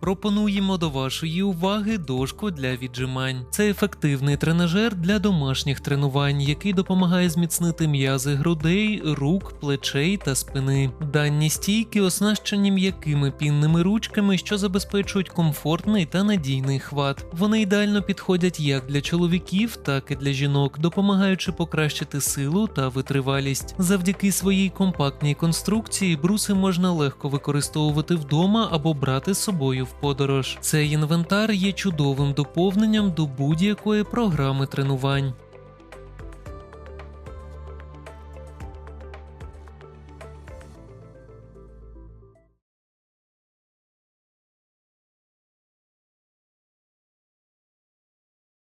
Пропонуємо до вашої уваги дошку для віджимань. Це ефективний тренажер для домашніх тренувань, який допомагає зміцнити м'язи грудей, рук, плечей та спини. Дані стійки оснащені м'якими пінними ручками, що забезпечують комфортний та надійний хват. Вони ідеально підходять як для чоловіків, так і для жінок, допомагаючи покращити силу та витривалість. Завдяки своїй компактній конструкції бруси можна легко використовувати вдома або брати з собою в подорож. Цей інвентар є чудовим доповненням до будь-якої програми тренувань.